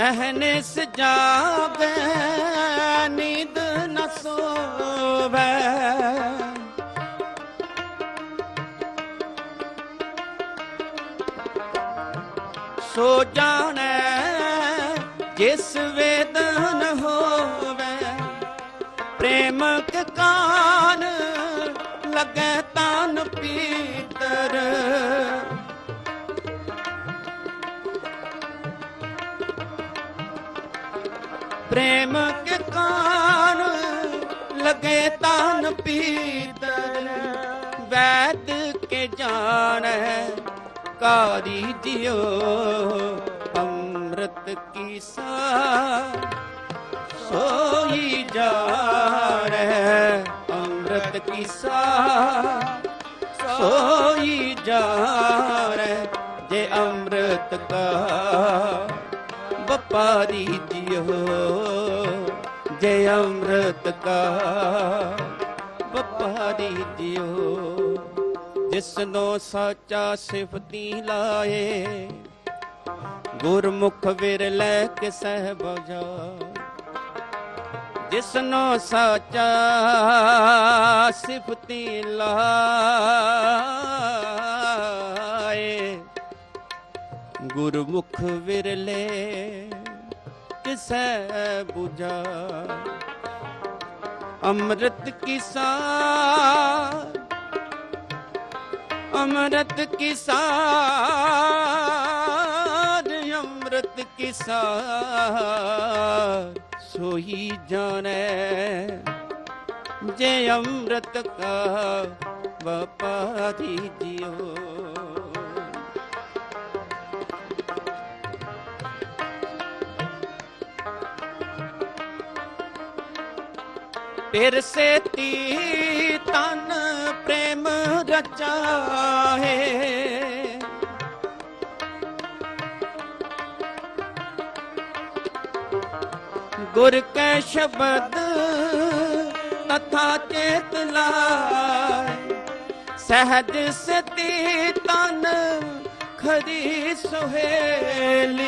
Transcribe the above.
ਅਹਨਿਸ ਜਾਗੇ ਨੀਂਦ ਨ ਸੋਵੇ। ਸੋ ਜਾਣੈ, ਜਿਸ ਵੇਦਨ ਹੋਵੇ, ਪ੍ਰੇਮ ਕੇ ਕਾਨ, ਲਗੇ ਤਨ ਪੀਤਰ। ਪ੍ਰੇਮ ਕੇ ਕਾਨ ਲਗੇ ਤਨ ਪੀਤਰ ਵੈਦ ਕੇ ਜਾਣੈ ਕਾਰੀ ਜਿਉ ਅੰਮ੍ਰਿਤ ਕੀ ਸਾ ਸੋਈ ਜਾਣੈ ਅੰਮ੍ਰਿਤ ਕੀ ਸਾ ਸੋਈ ਜਾਣੈ ਜੇ ਅੰਮ੍ਰਿਤ ਕਾ ਵਪਾਰੀ ਜਿਉ ਜੈ ਅੰਮ੍ਰਿਤ ਕਾ ਵਪਾਰੀ ਜਿਉ ਜਿਸਨੋ ਸਾਚਾ ਸਿਫਤੀ ਲਾਏ, ਗੁਰਮੁਖ ਵਿਰਲੇ ਕਿਸਹਿ ਬਜਾ ਜਿਸਨੋ ਸਾਚਾ ਸਿਫਤੀ ਲਾਏ ਗੁਰਮੁਖ ਵਿਰਲੇ, ਕਿਸੈ 부ਜਾ ਅੰਮ੍ਰਿਤ ਕੀ ਅੰਮ੍ਰਿਤ ਕੀ ਅੰਮ੍ਰਿਤ ਕੀ ਸੋਹੀ ਸੋਈ ਜਾਣੈ, ਜੇ ਅੰਮ੍ਰਿਤ ਕਾ, ਵਪਾਰੀ ਜਿਉ। ਫਿਰ ਸੇਤੀ ਤਨ ਪ੍ਰੇਮ ਰਚਾਏ ਗੁਰ ਕੈ ਸ਼ਬਦ ਤਥਾ ਚੇਤ ਲਾਏ। ਸਹਜ ਸਤੀ ਤਨ ਖਰੀ ਸੁਹੇਲੀ।